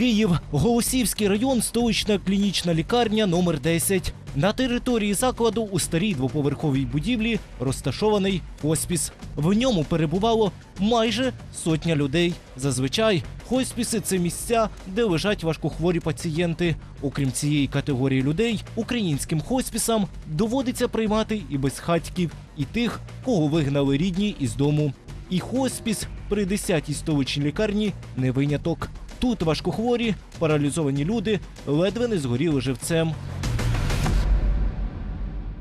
Київ, Голосівський район, столична клінічна лікарня номер 10. На території закладу у старій двоповерховій будівлі розташований хоспіс. В ньому перебувало майже сотня людей. Зазвичай хоспіси це місця, де лежать важкохворі пацієнти. Окрім цієї категорії людей, українським хоспісам доводиться приймати і безхатьків, і тих, кого вигнали рідні із дому. І хоспіс при 10-й столичній лікарні не виняток. Тут важкохворі, паралізовані люди ледве не згоріли живцем.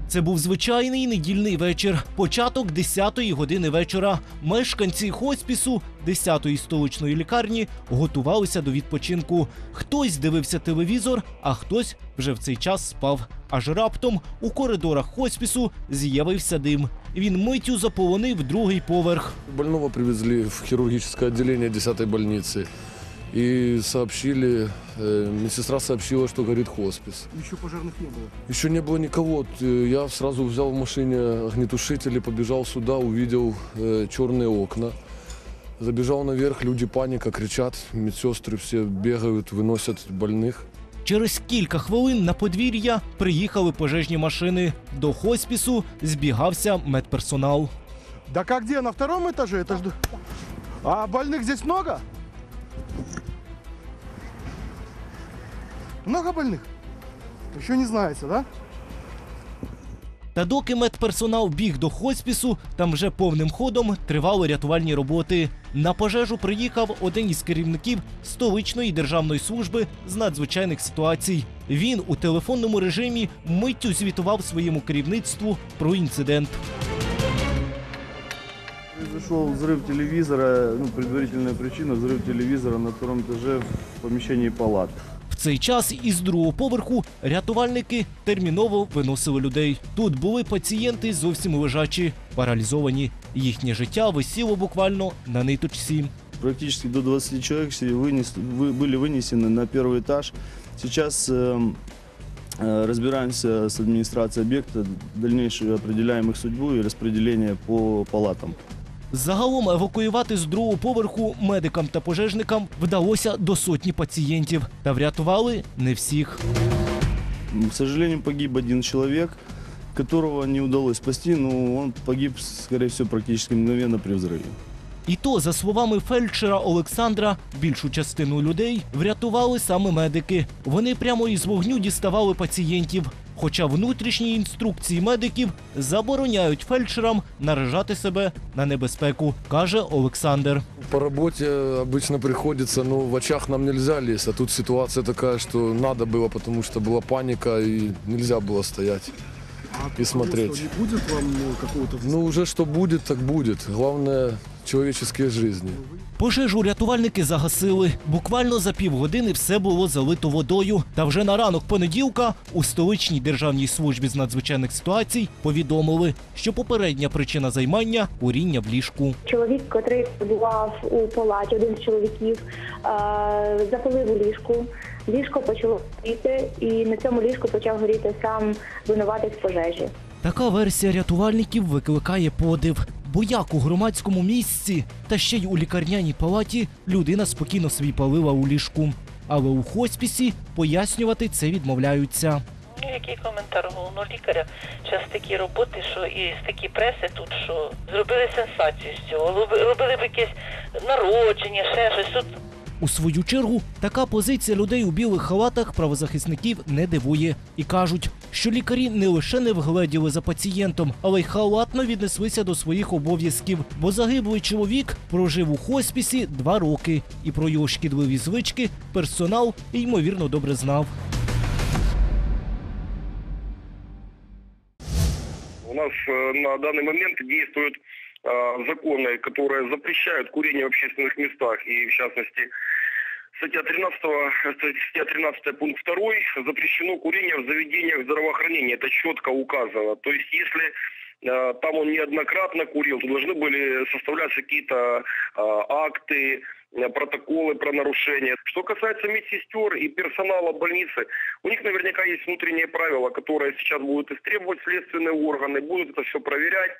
Це був звичайний недільний вечір, початок 10-ї години вечора. Мешканці хоспісу 10-ї столичної лікарні готувалися до відпочинку. Хтось дивився телевізор, а хтось вже в цей час спав. Аж раптом у коридорах хоспісу з'явився дим. Він миттю заполонив другий поверх. Больного привезли в хирургическое отделение 10-й больницы. И сообщили, э, медсестра сообщила, что горит хоспис. Еще пожарных не было. Еще не было никого. Вот, э, Я сразу взял в машине огнетушитель и побежал сюда, увидел э, черные окна. Забежал наверх, люди паника, кричат, медсестры все бегают, выносят больных. Через кілька хвилин на подвір'я приїхали пожежні машини. До хоспісу збігався медперсонал. Да как где? На втором этаже? Это ж... А больных здесь много? Много больных? Еще не знаете, да? Та доки медперсонал біг до хоспісу, там вже повним ходом тривали рятувальні роботи. На пожежу приїхав один із керівників столичної державної служби з надзвичайних ситуацій. Він у телефонному режимі миттю звітував своєму керівництву про інцидент. Произошел взрыв телевизора, ну, предварительная причина взрыв телевизора на втором этаже в помещении палаты. В цей час із другого поверху рятувальники терміново виносили людей. Тут були пацієнти зовсім лежачі, паралізовані. Їхнє життя висіло буквально на ниточці. Практически до 20 человек все вынес- вы- были вынесены на первый этаж. Сейчас эм, э, разбираемся с администрацией объекта, дальнейшую определяем их судьбу и распределение по палатам. Загалом евакуювати з другого поверху медикам та пожежникам вдалося до сотні пацієнтів, та врятували не всіх. К сожалению, погиб один человек, которого не удалось спасти, но он погиб, скорее всего, практически мгновенно при взрыве. І то, за словами фельдшера Олександра, більшу частину людей врятували саме медики. Вони прямо із вогню діставали пацієнтів. Хоча внутрішні інструкції медиків забороняють фельдшерам наражати себе на небезпеку, каже Олександр. По работе обычно приходится, но в очах нам нельзя лезть, а тут ситуация такая, что надо было, потому что была паника и нельзя было стоять. А И смотреть. что, Не будет вам ну, какого-то... Ну уже что будет, так будет. Главное человеческие жизни. Пожежу рятувальники загасили. Буквально за півгодини все було залито водою. Та вже на ранок понеділка у столичній державній службі з надзвичайних ситуацій повідомили, що попередня причина займання куріння в ліжку. Чоловік, котрий перебував у палаті, один з чоловіків, е, запалив у ліжку. Ліжко почало горіти, і на цьому ліжку почав горіти сам винуватець пожежі. Така версія рятувальників викликає подив. Бо як у громадському місці та ще й у лікарняній палаті людина спокійно свій палила у ліжку. Але у хоспісі пояснювати це відмовляються. Ну, який коментар головного лікаря? Зараз такі роботи, що і з такі преси тут, що зробили сенсацію з цього. Роби- Робили б якесь народження, ще щось. Тут У свою чергу така позиція людей у білих халатах правозахисників не дивує і кажуть, що лікарі не лише не вгледіли за пацієнтом, але й халатно віднеслися до своїх обов'язків, бо загиблий чоловік прожив у хоспісі два роки, і про його шкідливі звички персонал ймовірно добре знав. У нас э, на данный момент действуют э, законы, которые запрещают курение в общественных местах. И в частности, статья 13, статья 13 пункт 2 запрещено курение в заведениях здравоохранения. Это четко указано. То есть если э, там он неоднократно курил, то должны были составляться какие-то э, акты, э, протоколы про нарушения. Что касается медсестер и персонала больницы, у них наверняка есть внутренние правила, которые сейчас будут истребовать следственные органы, будут это все проверять.